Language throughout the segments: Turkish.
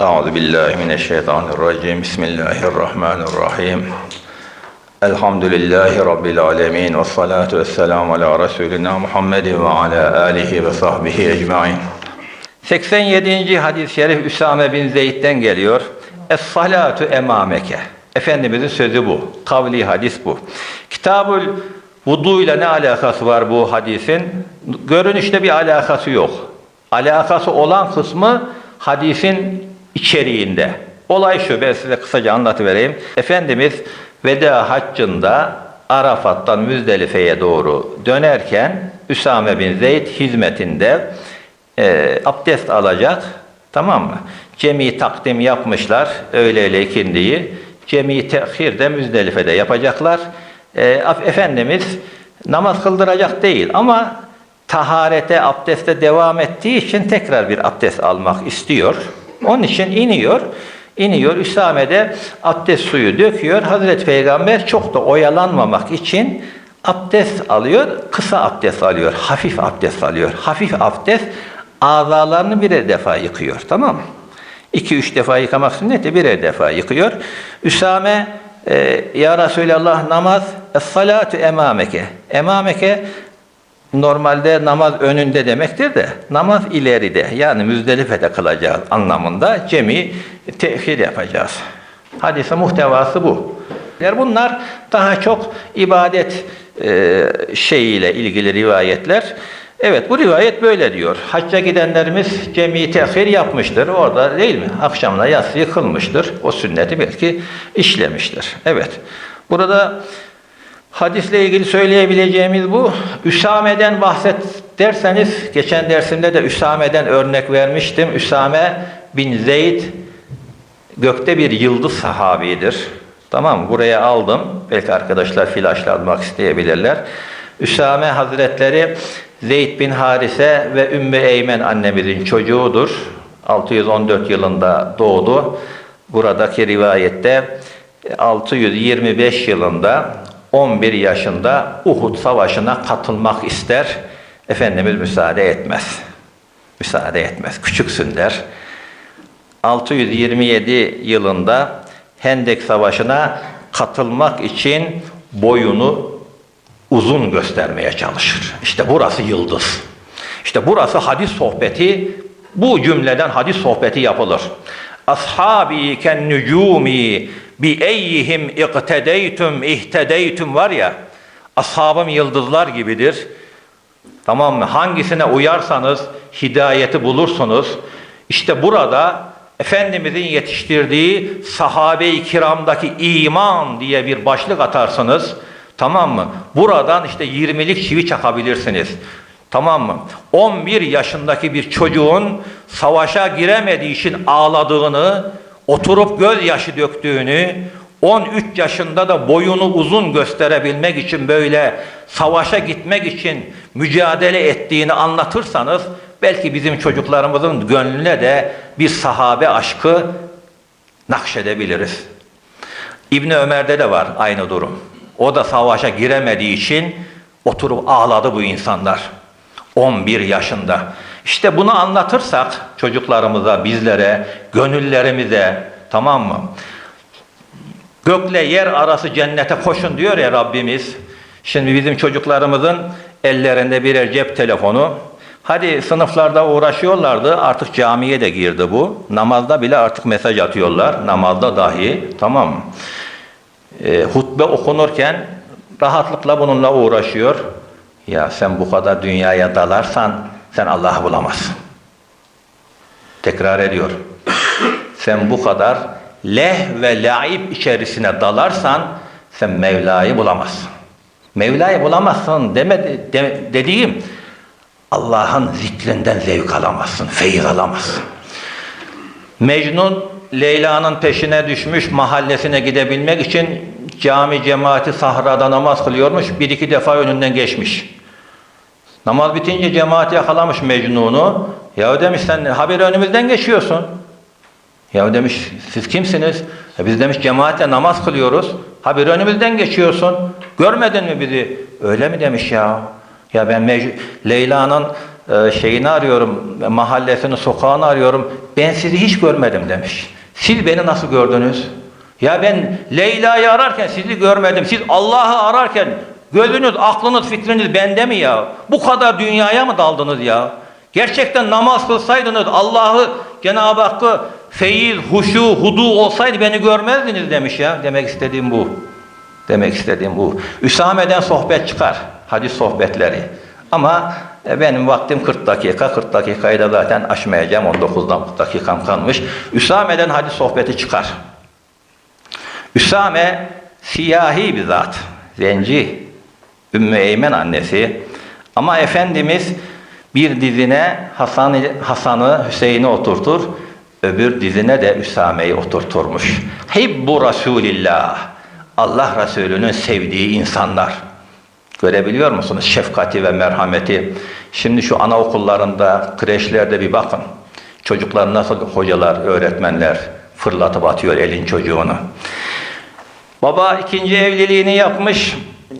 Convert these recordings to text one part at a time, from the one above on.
Euzu billahi mineşşeytanirracim. Bismillahirrahmanirrahim. Elhamdülillahi rabbil alamin ve salatu vesselam ala resulina Muhammedin ve ala alihi ve sahbihi ecmaîn. 87. hadis-i şerif Üsame bin Zeyd'den geliyor. Es-salatu emameke. Efendimizin sözü bu. Kavli hadis bu. Kitabul Vuduyla ne alakası var bu hadisin? Görünüşte bir alakası yok. Alakası olan kısmı hadisin içeriğinde. Olay şu, ben size kısaca anlatıvereyim. Efendimiz veda haccında Arafat'tan Müzdelife'ye doğru dönerken Üsame bin Zeyd hizmetinde e, abdest alacak. Tamam mı? Cemi takdim yapmışlar. Öğleyle ikindiyi. Cemi tehir de Müzdelife'de yapacaklar. E, Efendimiz namaz kıldıracak değil ama taharete, abdeste devam ettiği için tekrar bir abdest almak istiyor. Onun için iniyor. iniyor. Üsame de abdest suyu döküyor. Hazreti Peygamber çok da oyalanmamak için abdest alıyor. Kısa abdest alıyor. Hafif abdest alıyor. Hafif abdest azalarını birer defa yıkıyor. Tamam mı? İki üç defa yıkamak sünneti birer defa yıkıyor. Üsame e, Ya Resulallah namaz es-salatu emameke. Emameke normalde namaz önünde demektir de namaz ileride yani Müzdelife'de kılacağız anlamında cemi tehir yapacağız. Hadisin muhtevası bu. Bunlar daha çok ibadet e, şeyiyle ilgili rivayetler. Evet bu rivayet böyle diyor. Hacca gidenlerimiz cemi tehir yapmıştır. Orada değil mi? Akşamla yatsıyı kılmıştır. O sünneti belki işlemiştir. Evet. Burada Hadisle ilgili söyleyebileceğimiz bu. Üsame'den bahset derseniz, geçen dersimde de Üsame'den örnek vermiştim. Üsame bin Zeyd gökte bir yıldız sahabidir. Tamam? Buraya aldım. Belki arkadaşlar flaşlamak isteyebilirler. Üsame Hazretleri Zeyd bin Harise ve Ümmü Eymen annemizin çocuğudur. 614 yılında doğdu. Buradaki rivayette 625 yılında 11 yaşında Uhud Savaşı'na katılmak ister. Efendimiz müsaade etmez. Müsaade etmez. Küçüksün der. 627 yılında Hendek Savaşı'na katılmak için boyunu uzun göstermeye çalışır. İşte burası yıldız. İşte burası hadis sohbeti, bu cümleden hadis sohbeti yapılır. Ashabi ken nücumi bi eyyihim iktedeytum ihtedeytum var ya ashabım yıldızlar gibidir. Tamam mı? Hangisine uyarsanız hidayeti bulursunuz. İşte burada Efendimizin yetiştirdiği sahabe-i kiramdaki iman diye bir başlık atarsınız. Tamam mı? Buradan işte 20'lik çivi çakabilirsiniz. Tamam mı? 11 yaşındaki bir çocuğun savaşa giremediği için ağladığını, oturup gözyaşı döktüğünü, 13 yaşında da boyunu uzun gösterebilmek için böyle savaşa gitmek için mücadele ettiğini anlatırsanız belki bizim çocuklarımızın gönlüne de bir sahabe aşkı nakşedebiliriz. İbni Ömer'de de var aynı durum. O da savaşa giremediği için oturup ağladı bu insanlar. 11 yaşında. İşte bunu anlatırsak çocuklarımıza, bizlere, gönüllerimize tamam mı? Gökle yer arası cennete koşun diyor ya Rabbimiz. Şimdi bizim çocuklarımızın ellerinde birer cep telefonu. Hadi sınıflarda uğraşıyorlardı. Artık camiye de girdi bu. Namazda bile artık mesaj atıyorlar. Namazda dahi. Tamam mı? E, hutbe okunurken rahatlıkla bununla uğraşıyor. Ya sen bu kadar dünyaya dalarsan sen Allah'ı bulamazsın. Tekrar ediyor. Sen bu kadar leh ve laib içerisine dalarsan sen Mevla'yı bulamazsın. Mevla'yı bulamazsın demedi, de, dediğim Allah'ın zikrinden zevk alamazsın, feyiz alamazsın. Mecnun Leyla'nın peşine düşmüş mahallesine gidebilmek için cami cemaati sahrada namaz kılıyormuş. Bir iki defa önünden geçmiş. Namaz bitince cemaati yakalamış Mecnun'u. Ya demiş sen haber önümüzden geçiyorsun. Ya demiş siz kimsiniz? E biz demiş cemaatle namaz kılıyoruz. Haber önümüzden geçiyorsun. Görmedin mi bizi? Öyle mi demiş ya? Ya ben Leyla'nın e, şeyini arıyorum, mahallesini, sokağını arıyorum. Ben sizi hiç görmedim demiş. Siz beni nasıl gördünüz? Ya ben Leyla'yı ararken sizi görmedim. Siz Allah'ı ararken gözünüz, aklınız, fikriniz bende mi ya? Bu kadar dünyaya mı daldınız ya? Gerçekten namaz kılsaydınız Allah'ı Cenab-ı Hakk'ı feyiz, huşu, hudu olsaydı beni görmezdiniz demiş ya. Demek istediğim bu. Demek istediğim bu. Üsame'den sohbet çıkar. Hadis sohbetleri. Ama e, benim vaktim 40 dakika. 40 dakikayı da zaten aşmayacağım. 19 dakikam kalmış. Üsame'den hadis sohbeti çıkar. Üsame siyahi bir zat. Zenci. Ümmü Eymen annesi. Ama Efendimiz bir dizine Hasan Hasan'ı Hüseyin'i oturtur. Öbür dizine de Üsame'yi oturturmuş. Hibbu Resulillah. Allah Resulü'nün sevdiği insanlar. Görebiliyor musunuz şefkati ve merhameti? Şimdi şu anaokullarında, kreşlerde bir bakın. Çocuklar nasıl hocalar, öğretmenler fırlatıp atıyor elin çocuğunu. Baba ikinci evliliğini yapmış.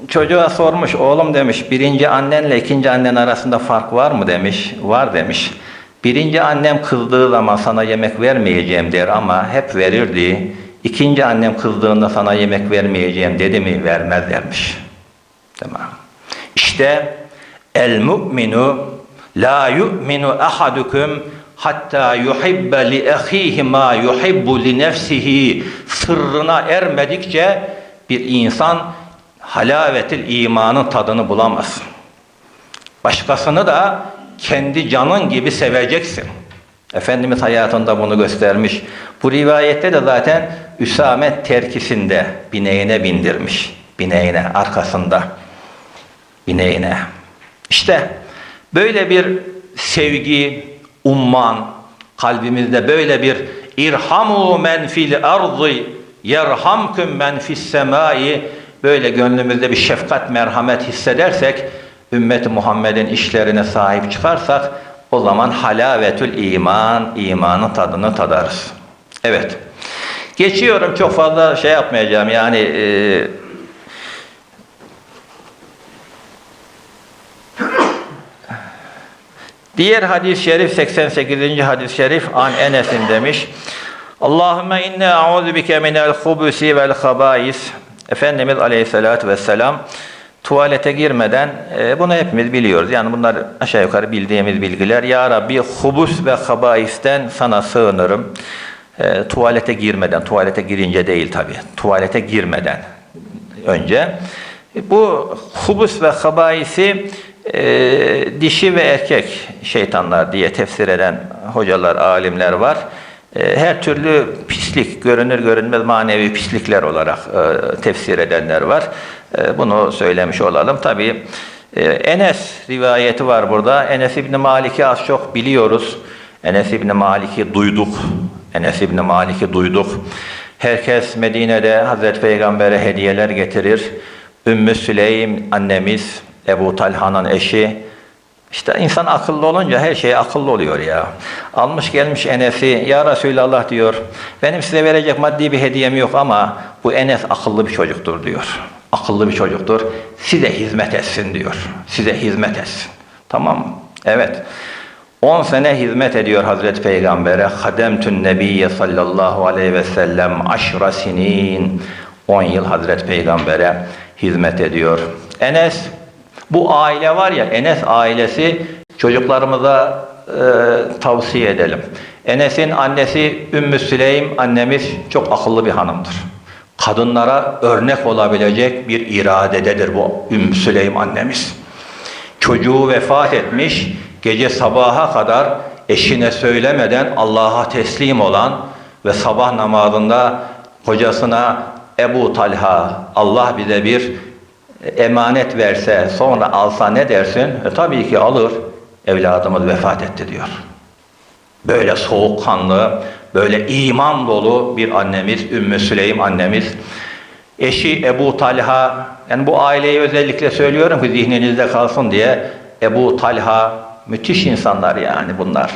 Çocuğa sormuş, oğlum demiş, birinci annenle ikinci annen arasında fark var mı demiş. Var demiş. Birinci annem kızdığı zaman sana yemek vermeyeceğim der ama hep verirdi. İkinci annem kızdığında sana yemek vermeyeceğim dedi mi vermez dermiş. Tamam. İşte el mu'minu la yu'minu ahadukum hatta yuhibbe li ahihi ma yuhibbu li nefsihi sırrına ermedikçe bir insan halavetil imanın tadını bulamaz. Başkasını da kendi canın gibi seveceksin. Efendimiz hayatında bunu göstermiş. Bu rivayette de zaten Üsame terkisinde bineğine bindirmiş. Bineğine, arkasında. Bineğine. İşte böyle bir sevgi, umman, kalbimizde böyle bir irhamu men fil ardı yerhamkum men fis semai böyle gönlümüzde bir şefkat, merhamet hissedersek ümmeti Muhammed'in işlerine sahip çıkarsak o zaman halavetül iman, imanın tadını tadarız. Evet. Geçiyorum çok fazla şey yapmayacağım yani e, Diğer hadis-i şerif 88. hadis-i şerif an Enes'in demiş. Allahümme inne a'udhu bike minel hubusi vel habais. Efendimiz Aleyhisselatü Vesselam tuvalete girmeden e, bunu hepimiz biliyoruz. Yani bunlar aşağı yukarı bildiğimiz bilgiler. Ya Rabbi hubus ve habaisten sana sığınırım. E, tuvalete girmeden, tuvalete girince değil tabi. Tuvalete girmeden önce. E, bu hubus ve habaisi e, dişi ve erkek şeytanlar diye tefsir eden hocalar, alimler var. E, her türlü pislik, görünür görünmez manevi pislikler olarak e, tefsir edenler var. E, bunu söylemiş olalım. Tabi Enes rivayeti var burada. Enes İbni Malik'i az çok biliyoruz. Enes İbni Malik'i duyduk. Enes İbni Malik'i duyduk. Herkes Medine'de Hazreti Peygamber'e hediyeler getirir. Ümmü Süleym annemiz, Ebu Talha'nın eşi. İşte insan akıllı olunca her şey akıllı oluyor ya. Almış gelmiş Enes'i, ya Resulallah diyor, benim size verecek maddi bir hediyem yok ama bu Enes akıllı bir çocuktur diyor. Akıllı bir çocuktur, size hizmet etsin diyor. Size hizmet etsin. Tamam mı? Evet. 10 sene hizmet ediyor Hazreti Peygamber'e. Hademtün Nebiyye sallallahu aleyhi ve sellem aşra sinin. 10 yıl Hazreti Peygamber'e hizmet ediyor. Enes bu aile var ya Enes ailesi çocuklarımıza e, tavsiye edelim. Enes'in annesi Ümmü Süleym annemiz çok akıllı bir hanımdır. Kadınlara örnek olabilecek bir iradededir bu Ümmü Süleym annemiz. Çocuğu vefat etmiş, gece sabaha kadar eşine söylemeden Allah'a teslim olan ve sabah namazında kocasına Ebu Talha Allah bize bir emanet verse sonra alsa ne dersin? E, tabii ki alır. Evladımız vefat etti diyor. Böyle soğukkanlı, böyle iman dolu bir annemiz, Ümmü Süleym annemiz. Eşi Ebu Talha, yani bu aileyi özellikle söylüyorum ki zihninizde kalsın diye. Ebu Talha, müthiş insanlar yani bunlar.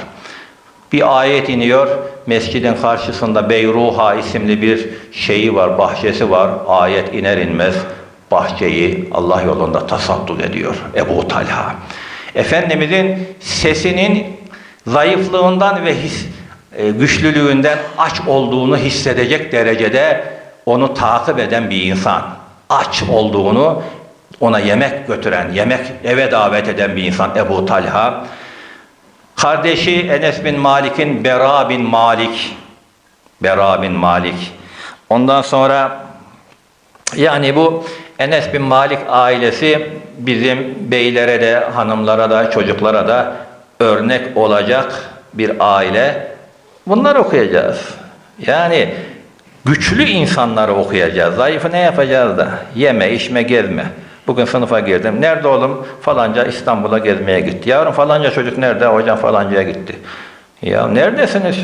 Bir ayet iniyor, mescidin karşısında Beyruha isimli bir şeyi var, bahçesi var. Ayet iner inmez bahçeyi Allah yolunda tasadduk ediyor Ebu Talha. Efendimizin sesinin zayıflığından ve his, e, güçlülüğünden aç olduğunu hissedecek derecede onu takip eden bir insan. Aç olduğunu ona yemek götüren, yemek eve davet eden bir insan Ebu Talha. Kardeşi Enes bin Malik'in Bera bin Malik. Bera bin Malik. Ondan sonra yani bu Enes bin Malik ailesi bizim beylere de, hanımlara da, çocuklara da örnek olacak bir aile. Bunları okuyacağız. Yani güçlü insanları okuyacağız. Zayıfı ne yapacağız da? Yeme, içme, gezme. Bugün sınıfa girdim. Nerede oğlum? Falanca İstanbul'a gezmeye gitti. Yavrum falanca çocuk nerede? Hocam falancaya gitti. Ya neredesiniz?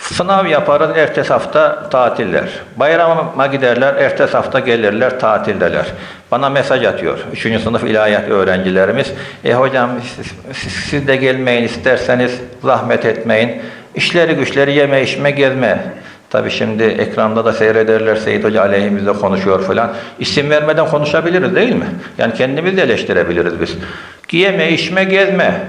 Sınav yaparız, ertesi hafta tatiller. Bayrama giderler, ertesi hafta gelirler, tatildeler. Bana mesaj atıyor. Üçüncü sınıf ilahiyat öğrencilerimiz. E hocam siz, siz- de gelmeyin isterseniz zahmet etmeyin. İşleri güçleri yeme, içme, gezme. Tabi şimdi ekranda da seyrederler Seyit Hoca aleyhimizde konuşuyor falan. İsim vermeden konuşabiliriz değil mi? Yani kendimizi de eleştirebiliriz biz. Giyeme, içme, gezme.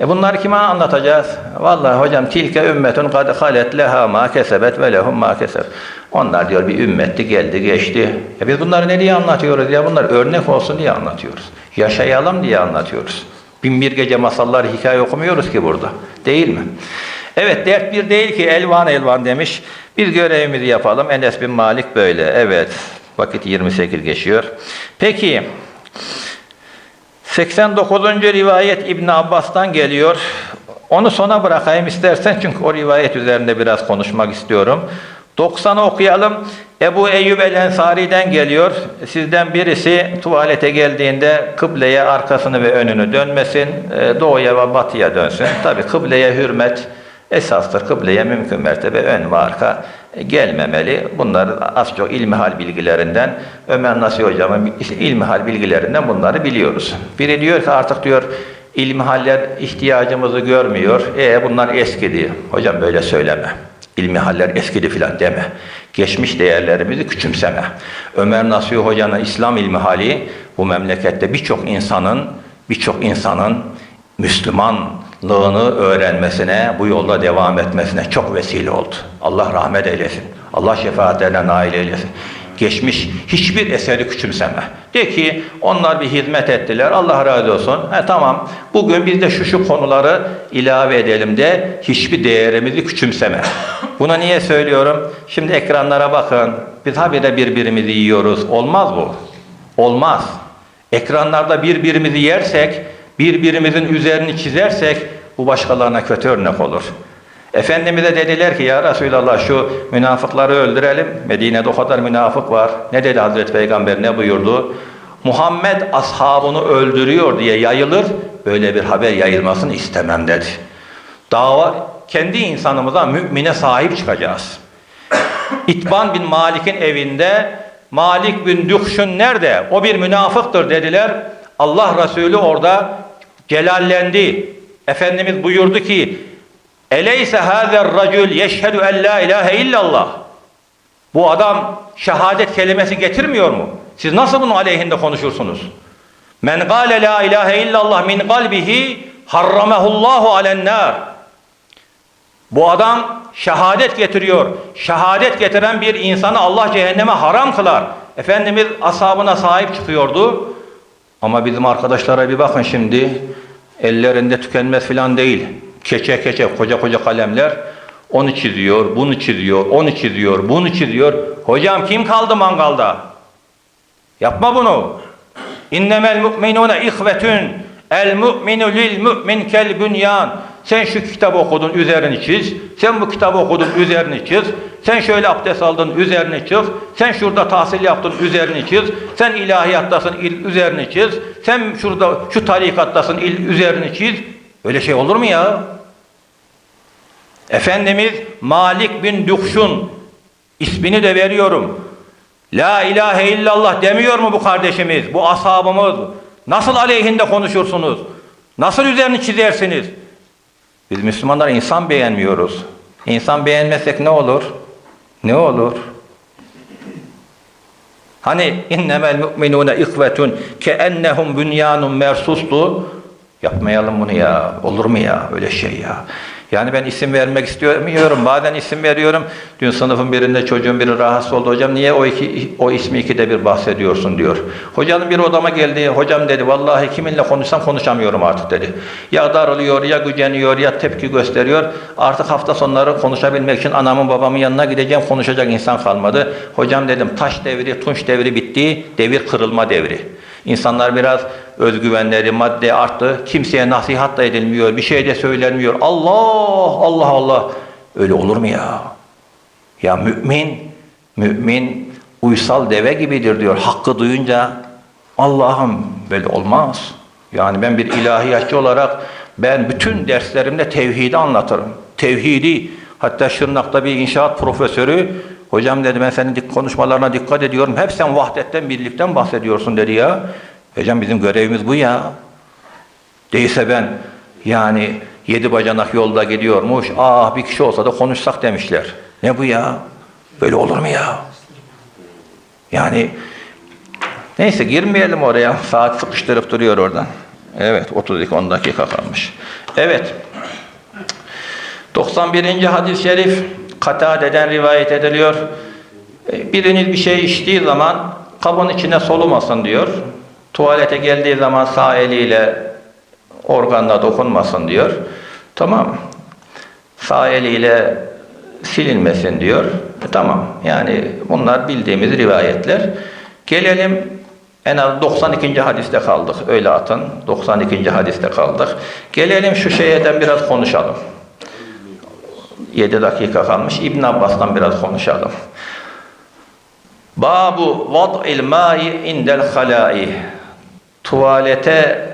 E bunları kime anlatacağız? Vallahi hocam tilke ümmetun kad halet leha ma kesebet ve lehum ma keseb. Onlar diyor bir ümmetti geldi geçti. E biz bunları ne diye anlatıyoruz ya? Bunlar örnek olsun diye anlatıyoruz. Yaşayalım diye anlatıyoruz. Bin bir gece masallar hikaye okumuyoruz ki burada. Değil mi? Evet dert bir değil ki elvan elvan demiş. Biz görevimizi yapalım. Enes bin Malik böyle. Evet. Vakit 28 geçiyor. Peki 89. rivayet İbn Abbas'tan geliyor. Onu sona bırakayım istersen çünkü o rivayet üzerinde biraz konuşmak istiyorum. 90'ı okuyalım. Ebu Eyyub el Ensari'den geliyor. Sizden birisi tuvalete geldiğinde kıbleye arkasını ve önünü dönmesin, e, doğuya ve batıya dönsün. Tabi kıbleye hürmet esastır. Kıbleye mümkün mertebe ön ve arka gelmemeli. Bunlar az çok ilmihal bilgilerinden, Ömer Nasi Hocam'ın ilmihal bilgilerinden bunları biliyoruz. Biri diyor ki artık diyor ilmihaller ihtiyacımızı görmüyor. E bunlar eskidi. Hocam böyle söyleme. İlmihaller eskidi filan deme. Geçmiş değerlerimizi küçümseme. Ömer Nasuhi Hoca'nın İslam ilmihali bu memlekette birçok insanın birçok insanın Müslümanlığını öğrenmesine, bu yolda devam etmesine çok vesile oldu. Allah rahmet eylesin. Allah şefaatlerine nail eylesin. Geçmiş hiçbir eseri küçümseme. De ki onlar bir hizmet ettiler. Allah razı olsun. He tamam. Bugün biz de şu şu konuları ilave edelim de hiçbir değerimizi küçümseme. Buna niye söylüyorum? Şimdi ekranlara bakın. Biz habire birbirimizi yiyoruz. Olmaz bu. Olmaz. Ekranlarda birbirimizi yersek, birbirimizin üzerini çizersek bu başkalarına kötü örnek olur. Efendimiz'e dediler ki ya Resulallah şu münafıkları öldürelim. Medine'de o kadar münafık var. Ne dedi Hazreti Peygamber ne buyurdu? Muhammed ashabını öldürüyor diye yayılır. Böyle bir haber yayılmasını istemem dedi. Dava kendi insanımıza mümine sahip çıkacağız. İtban bin Malik'in evinde Malik bin Duhşun nerede? O bir münafıktır dediler. Allah Resulü orada celallendi. Efendimiz buyurdu ki Eleyse hâzer racül yeşhedü en la ilahe illallah. Bu adam şehadet kelimesi getirmiyor mu? Siz nasıl bunun aleyhinde konuşursunuz? Men gâle la ilahe illallah min kalbihi harramehullahu alennâr. Bu adam şehadet getiriyor. Şehadet getiren bir insanı Allah cehenneme haram kılar. Efendimiz ashabına sahip çıkıyordu. Ama bizim arkadaşlara bir bakın şimdi. Ellerinde tükenmez filan değil. Keçe keçe koca koca kalemler. Onu çiziyor, bunu çiziyor, onu çiziyor, bunu çiziyor. Hocam kim kaldı mangalda? Yapma bunu. İnnemel mu'minune ihvetün. El mu'minu lil mu'min kel bünyan. Sen şu kitabı okudun, üzerini çiz. Sen bu kitabı okudun, üzerini çiz. Sen şöyle abdest aldın, üzerini çiz. Sen şurada tahsil yaptın, üzerini çiz. Sen ilahiyattasın, il, üzerini çiz. Sen şurada şu tarikattasın, il, üzerini çiz. Öyle şey olur mu ya? Efendimiz Malik bin Duhşun ismini de veriyorum. La ilahe illallah demiyor mu bu kardeşimiz, bu ashabımız? Nasıl aleyhinde konuşursunuz? Nasıl üzerini çizersiniz? Biz Müslümanlar insan beğenmiyoruz. İnsan beğenmezsek ne olur? Ne olur? Hani innemel mu'minune ihvetun ke ennehum bünyanun mersustu. Yapmayalım bunu ya. Olur mu ya öyle şey ya? Yani ben isim vermek istiyorum. Bazen isim veriyorum. Dün sınıfın birinde çocuğun biri rahatsız oldu. Hocam niye o, iki, o ismi ikide bir bahsediyorsun diyor. Hocanın bir odama geldi. Hocam dedi vallahi kiminle konuşsam konuşamıyorum artık dedi. Ya darılıyor ya güceniyor ya tepki gösteriyor. Artık hafta sonları konuşabilmek için anamın babamın yanına gideceğim. Konuşacak insan kalmadı. Hocam dedim taş devri, tunç devri bitti. Devir kırılma devri. İnsanlar biraz özgüvenleri, madde arttı. Kimseye nasihat da edilmiyor, bir şey de söylenmiyor. Allah, Allah, Allah. Öyle olur mu ya? Ya mümin, mümin uysal deve gibidir diyor. Hakkı duyunca Allah'ım böyle olmaz. Yani ben bir ilahiyatçı olarak ben bütün derslerimde tevhidi anlatırım. Tevhidi. Hatta Şırnak'ta bir inşaat profesörü Hocam dedi ben senin konuşmalarına dikkat ediyorum. Hep sen vahdetten, birlikten bahsediyorsun dedi ya. Hocam bizim görevimiz bu ya. Değilse ben yani yedi bacanak yolda gidiyormuş. Ah bir kişi olsa da konuşsak demişler. Ne bu ya? Böyle olur mu ya? Yani neyse girmeyelim oraya. Saat sıkıştırıp duruyor oradan. Evet 32-10 dakika kalmış. Evet. 91. hadis-i şerif Katade'den rivayet ediliyor. E, Biriniz bir şey içtiği zaman kabın içine solumasın diyor. Tuvalete geldiği zaman sağ eliyle organla dokunmasın diyor. Tamam. Sağ eliyle silinmesin diyor. E, tamam. Yani bunlar bildiğimiz rivayetler. Gelelim en az 92. hadiste kaldık. Öyle atın. 92. hadiste kaldık. Gelelim şu şeyden biraz konuşalım. 7 dakika kalmış. İbn Abbas'tan biraz konuşalım. Babu vad'il ma'i indel halai. Tuvalete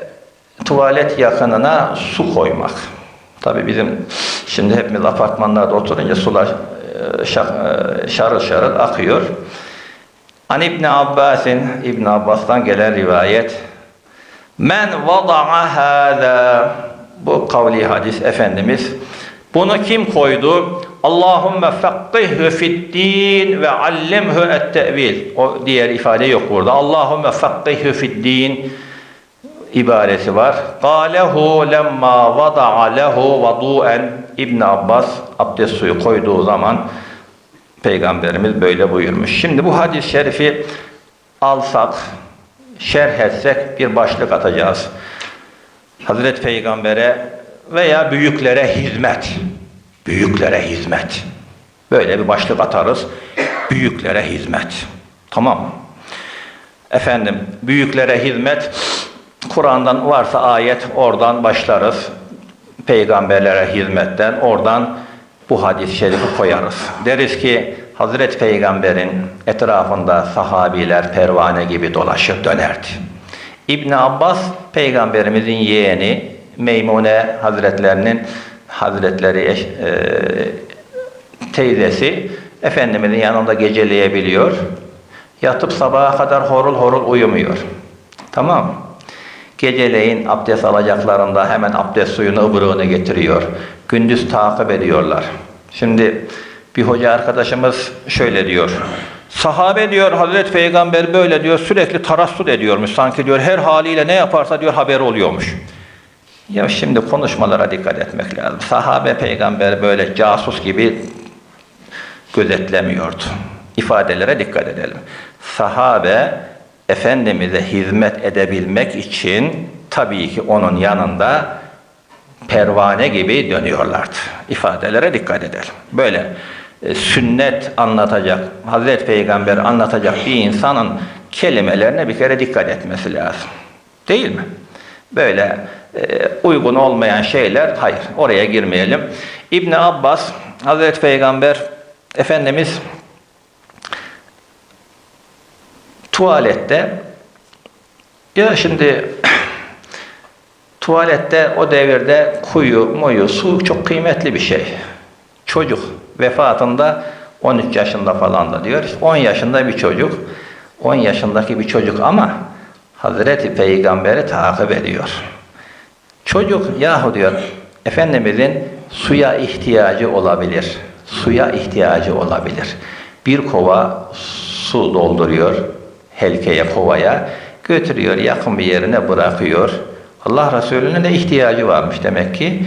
tuvalet yakınına su koymak. Tabi bizim şimdi hepimiz apartmanlarda oturunca sular e, e, şarıl şarıl akıyor. An İbn Abbas'in İbn Abbas'tan gelen rivayet Men vada'a hâzâ Bu kavli hadis Efendimiz bunu kim koydu? Allahümme fakkihü fid-din ve allimhü et-te'vil. O diğer ifade yok burada. Allahümme fakkihü fid-din ibaresi var. Kâlehu lemma vada'a lehu vadûen İbn Abbas abdest suyu koyduğu zaman Peygamberimiz böyle buyurmuş. Şimdi bu hadis-i şerifi alsak, şerh etsek bir başlık atacağız. Hazreti Peygamber'e veya büyüklere hizmet. Büyüklere hizmet. Böyle bir başlık atarız. Büyüklere hizmet. Tamam? Efendim, büyüklere hizmet. Kur'an'dan varsa ayet oradan başlarız. Peygamberlere hizmetten oradan bu hadis-i şerifi koyarız. Deriz ki Hazreti Peygamber'in etrafında sahabiler pervane gibi dolaşır dönerdi. İbn Abbas peygamberimizin yeğeni Meymune Hazretlerinin Hazretleri eş, e, teyzesi Efendimizin yanında geceleyebiliyor. Yatıp sabaha kadar horul horul uyumuyor. Tamam? Geceleyin abdest alacaklarında hemen abdest suyunu ıbırığını getiriyor. Gündüz takip ediyorlar. Şimdi bir hoca arkadaşımız şöyle diyor. Sahabe diyor Hazreti Peygamber böyle diyor sürekli tarassut ediyormuş. Sanki diyor her haliyle ne yaparsa diyor haberi oluyormuş. Ya şimdi konuşmalara dikkat etmek lazım. Sahabe peygamber böyle casus gibi gözetlemiyordu. İfadelere dikkat edelim. Sahabe Efendimiz'e hizmet edebilmek için tabii ki onun yanında pervane gibi dönüyorlardı. İfadelere dikkat edelim. Böyle e, sünnet anlatacak, Hazreti Peygamber anlatacak bir insanın kelimelerine bir kere dikkat etmesi lazım. Değil mi? Böyle e, uygun olmayan şeyler, hayır oraya girmeyelim. İbn Abbas, Hazreti Peygamber Efendimiz tuvalette ya şimdi tuvalette o devirde kuyu, muyu, su çok kıymetli bir şey. Çocuk vefatında 13 yaşında falan da diyor. 10 yaşında bir çocuk. 10 yaşındaki bir çocuk ama Hazreti Peygamber'i takip ediyor. Çocuk yahu diyor Efendimizin suya ihtiyacı olabilir. Suya ihtiyacı olabilir. Bir kova su dolduruyor helkeye kovaya götürüyor yakın bir yerine bırakıyor. Allah Resulü'nün de ihtiyacı varmış demek ki.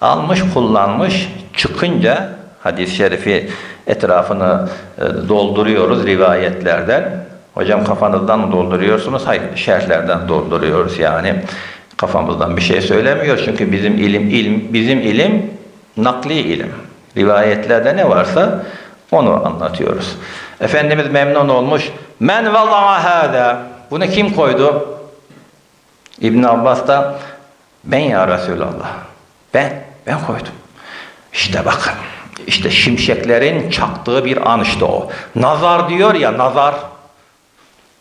Almış, kullanmış, çıkınca hadis-i şerifi etrafını e, dolduruyoruz rivayetlerden. Hocam kafanızdan mı dolduruyorsunuz? Hayır, şerhlerden dolduruyoruz yani. Kafamızdan bir şey söylemiyor çünkü bizim ilim, ilim bizim ilim nakli ilim. Rivayetlerde ne varsa onu anlatıyoruz. Efendimiz memnun olmuş. Men vallaha hâdâ. Bunu kim koydu? İbn Abbas da ben ya Resulallah. Ben, ben koydum. İşte bakın. İşte şimşeklerin çaktığı bir an işte o. Nazar diyor ya nazar.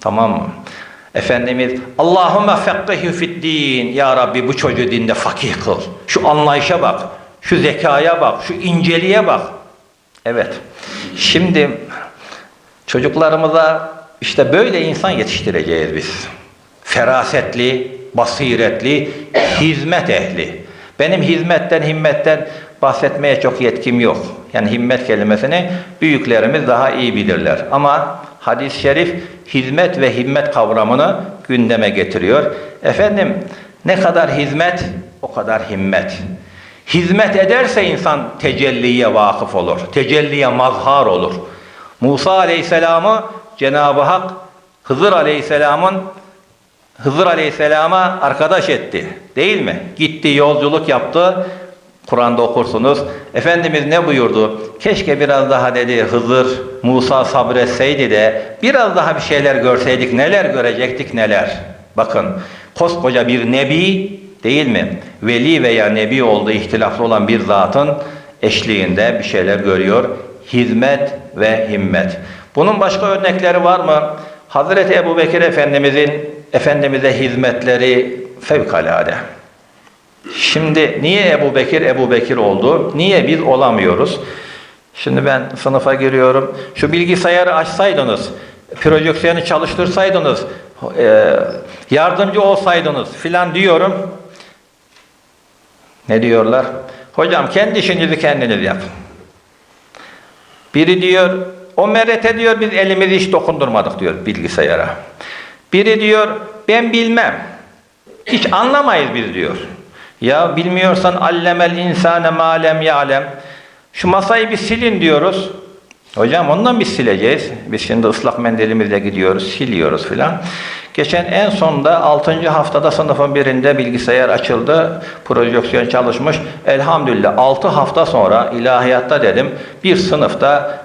Tamam mı? Efendimiz Allahümme fekkihü fid din. Ya Rabbi bu çocuğu dinde fakih kıl. Şu anlayışa bak. Şu zekaya bak. Şu inceliğe bak. Evet. Şimdi çocuklarımıza işte böyle insan yetiştireceğiz biz. Ferasetli, basiretli, hizmet ehli. Benim hizmetten, himmetten bahsetmeye çok yetkim yok. Yani himmet kelimesini büyüklerimiz daha iyi bilirler. Ama hadis-i şerif hizmet ve himmet kavramını gündeme getiriyor. Efendim ne kadar hizmet o kadar himmet. Hizmet ederse insan tecelliye vakıf olur. Tecelliye mazhar olur. Musa Aleyhisselam'ı Cenab-ı Hak Hızır Aleyhisselam'ın Hızır Aleyhisselam'a arkadaş etti. Değil mi? Gitti, yolculuk yaptı. Kur'an'da okursunuz. Efendimiz ne buyurdu? Keşke biraz daha dedi Hızır, Musa sabretseydi de biraz daha bir şeyler görseydik. Neler görecektik neler. Bakın koskoca bir nebi değil mi? Veli veya nebi olduğu ihtilaflı olan bir zatın eşliğinde bir şeyler görüyor. Hizmet ve himmet. Bunun başka örnekleri var mı? Hazreti Ebu Bekir Efendimizin Efendimiz'e hizmetleri fevkalade. Şimdi niye Ebu Bekir Ebu Bekir oldu? Niye biz olamıyoruz? Şimdi ben sınıfa giriyorum. Şu bilgisayarı açsaydınız, projeksiyonu çalıştırsaydınız, e, yardımcı olsaydınız filan diyorum. Ne diyorlar? Hocam kendi işinizi kendiniz yapın. Biri diyor, o merete diyor biz elimizi hiç dokundurmadık diyor bilgisayara. Biri diyor, ben bilmem. Hiç anlamayız biz diyor. Ya bilmiyorsan allemel insane malem ya'lem. Şu masayı bir silin diyoruz. Hocam ondan biz sileceğiz. Biz şimdi ıslak mendilimizle gidiyoruz, siliyoruz filan. Geçen en sonda 6. haftada sınıfın birinde bilgisayar açıldı. Projeksiyon çalışmış. Elhamdülillah 6 hafta sonra ilahiyatta dedim bir sınıfta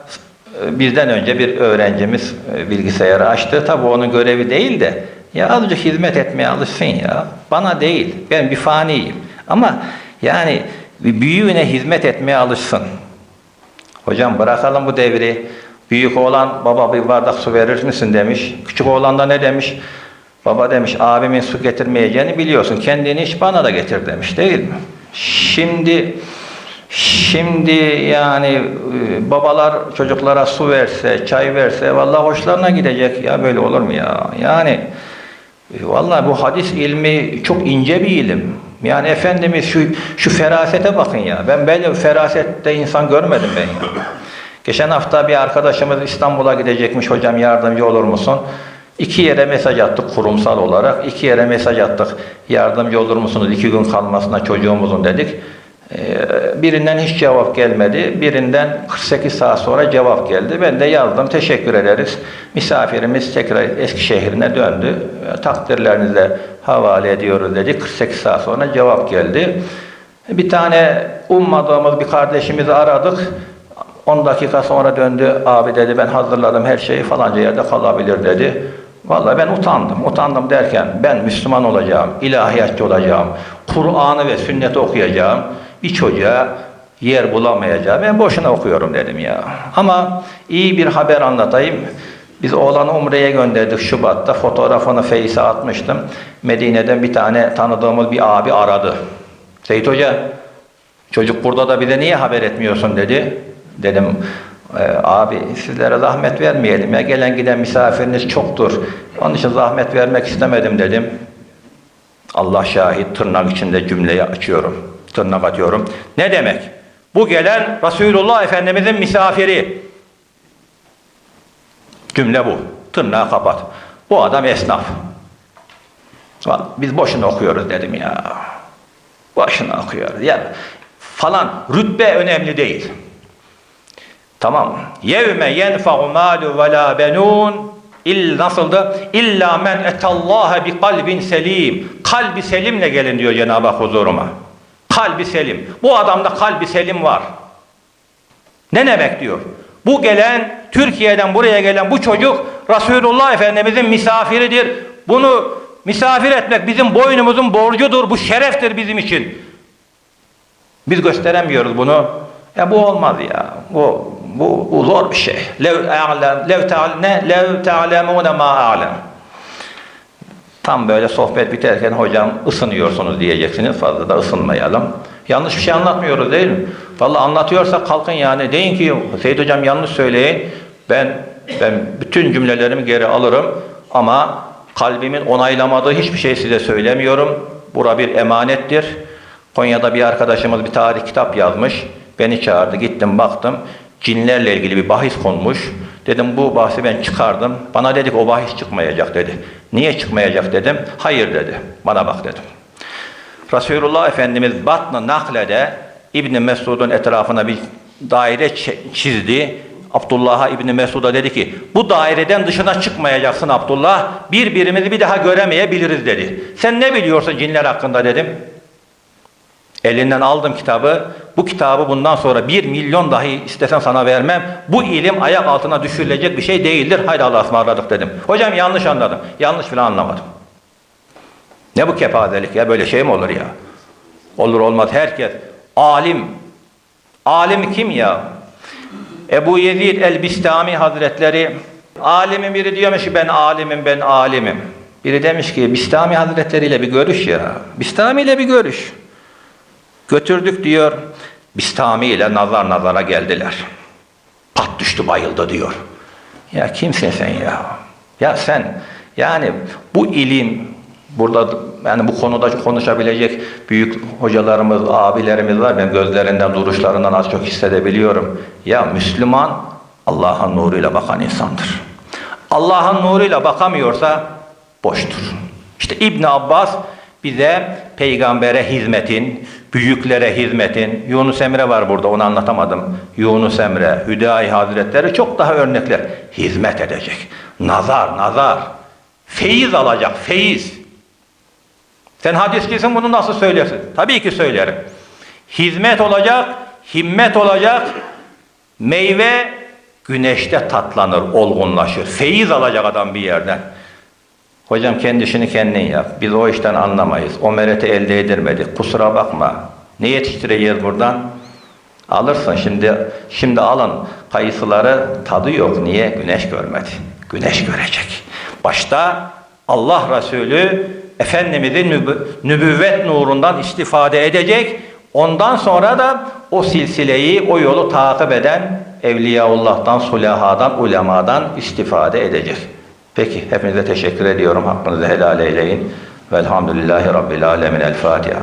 e, bizden önce bir öğrencimiz e, bilgisayarı açtı. Tabi onun görevi değil de ya azıcık hizmet etmeye alışsın ya. Bana değil. Ben bir faniyim. Ama yani büyüğüne hizmet etmeye alışsın. Hocam bırakalım bu devri. Büyük oğlan baba bir bardak su verir misin demiş. Küçük oğlan da ne demiş? Baba demiş abimin su getirmeyeceğini biliyorsun. Kendini iç bana da getir demiş değil mi? Şimdi şimdi yani e, babalar çocuklara su verse, çay verse vallahi hoşlarına gidecek ya böyle olur mu ya? Yani e, vallahi bu hadis ilmi çok ince bir ilim. Yani Efendimiz şu, şu ferasete bakın ya. Ben böyle ferasette insan görmedim ben ya. Geçen hafta bir arkadaşımız İstanbul'a gidecekmiş. Hocam yardımcı olur musun? İki yere mesaj attık kurumsal olarak. İki yere mesaj attık. Yardımcı olur musunuz? İki gün kalmasına çocuğumuzun dedik. Ee, birinden hiç cevap gelmedi. Birinden 48 saat sonra cevap geldi. Ben de yazdım. Teşekkür ederiz. Misafirimiz tekrar Eskişehir'ine döndü. Takdirlerinize havale ediyoruz dedik. 48 saat sonra cevap geldi. Bir tane ummadığımız bir kardeşimizi aradık. 10 dakika sonra döndü. Abi dedi ben hazırladım her şeyi falanca yerde kalabilir dedi. Vallahi ben utandım. Utandım derken ben Müslüman olacağım, ilahiyatçı olacağım, Kur'an'ı ve sünneti okuyacağım. Bir çocuğa yer bulamayacağım. Ben boşuna okuyorum dedim ya. Ama iyi bir haber anlatayım. Biz oğlanı Umre'ye gönderdik Şubat'ta. Fotoğrafını Face'e atmıştım. Medine'den bir tane tanıdığımız bir abi aradı. Seyit Hoca, çocuk burada da bize niye haber etmiyorsun dedi. Dedim e, abi sizlere zahmet vermeyelim ya gelen giden misafiriniz çoktur. Onun için zahmet vermek istemedim dedim. Allah şahit tırnak içinde cümleyi açıyorum. Tırnak atıyorum. Ne demek? Bu gelen Resulullah Efendimizin misafiri. Cümle bu. Tırnağı kapat. Bu adam esnaf. Biz boşuna okuyoruz dedim ya. Boşuna okuyoruz ya. Falan rütbe önemli değil. Tamam. Yevme yenfa'u malu ve la benun İll nasıldı? İlla men etallaha bi kalbin selim. Kalbi selimle gelin diyor Cenab-ı Hak huzuruma. Kalbi selim. Bu adamda kalbi selim var. Ne demek diyor? Bu gelen, Türkiye'den buraya gelen bu çocuk Resulullah Efendimizin misafiridir. Bunu misafir etmek bizim boynumuzun borcudur. Bu şereftir bizim için. Biz gösteremiyoruz bunu. Ya bu olmaz ya. Bu bu, bu zor bir şey. Lev a'lem lev ta'al ne lev ta'lemune ma a'lem. Tam böyle sohbet biterken hocam ısınıyorsunuz diyeceksiniz. Fazla da ısınmayalım. Yanlış bir şey anlatmıyoruz değil mi? Vallahi anlatıyorsak kalkın yani. Deyin ki Seyit hocam yanlış söyleyin. Ben ben bütün cümlelerimi geri alırım ama kalbimin onaylamadığı hiçbir şey size söylemiyorum. Bura bir emanettir. Konya'da bir arkadaşımız bir tarih kitap yazmış. Beni çağırdı. Gittim baktım. Cinlerle ilgili bir bahis konmuş. Dedim bu bahsi ben çıkardım. Bana dedik o bahis çıkmayacak dedi. Niye çıkmayacak dedim. Hayır dedi. Bana bak dedim. Resulullah Efendimiz Batn-ı Nakle'de İbn Mesud'un etrafına bir daire çi- çizdi. Abdullah'a İbn Mesud'a dedi ki bu daireden dışına çıkmayacaksın Abdullah. Birbirimizi bir daha göremeyebiliriz dedi. Sen ne biliyorsun cinler hakkında dedim. Elinden aldım kitabı. Bu kitabı bundan sonra bir milyon dahi istesem sana vermem. Bu ilim ayak altına düşürülecek bir şey değildir. Haydi Allah'a ısmarladık dedim. Hocam yanlış anladım. Yanlış falan anlamadım. Ne bu kepazelik ya? Böyle şey mi olur ya? Olur olmaz herkes. Alim. Alim kim ya? Ebu Yezid el-Bistami Hazretleri alimin biri diyormuş ki ben alimim ben alimim. Biri demiş ki Bistami Hazretleri ile bir görüş ya. Bistami ile bir görüş. Götürdük diyor. Bistami ile nazar nazara geldiler. Pat düştü bayıldı diyor. Ya kimsin sen ya? Ya sen yani bu ilim burada yani bu konuda konuşabilecek büyük hocalarımız, abilerimiz var. Ben gözlerinden, duruşlarından az çok hissedebiliyorum. Ya Müslüman Allah'ın nuruyla bakan insandır. Allah'ın nuruyla bakamıyorsa boştur. İşte İbn Abbas bize peygambere hizmetin, büyüklere hizmetin, Yunus Emre var burada onu anlatamadım. Yunus Emre, Hüdayi Hazretleri çok daha örnekler. Hizmet edecek. Nazar, nazar. Feyiz alacak, feyiz. Sen hadisçisin bunu nasıl söylersin? Tabii ki söylerim. Hizmet olacak, himmet olacak, meyve güneşte tatlanır, olgunlaşır. Feyiz alacak adam bir yerden. Hocam kendi işini kendin yap. Biz o işten anlamayız. O mereti elde edilmedik. Kusura bakma. Ne yetiştireceğiz buradan? Alırsın şimdi. Şimdi alın. Kayısıları tadı yok. Niye? Güneş görmedi. Güneş görecek. Başta Allah Resulü Efendimizin nübü- nübüvvet nurundan istifade edecek. Ondan sonra da o silsileyi, o yolu takip eden Evliyaullah'tan, sulahadan, ulemadan istifade edecek. Peki hepinize teşekkür ediyorum. Hakkınızı helal eyleyin. Velhamdülillahi Rabbil Alemin. El Fatiha.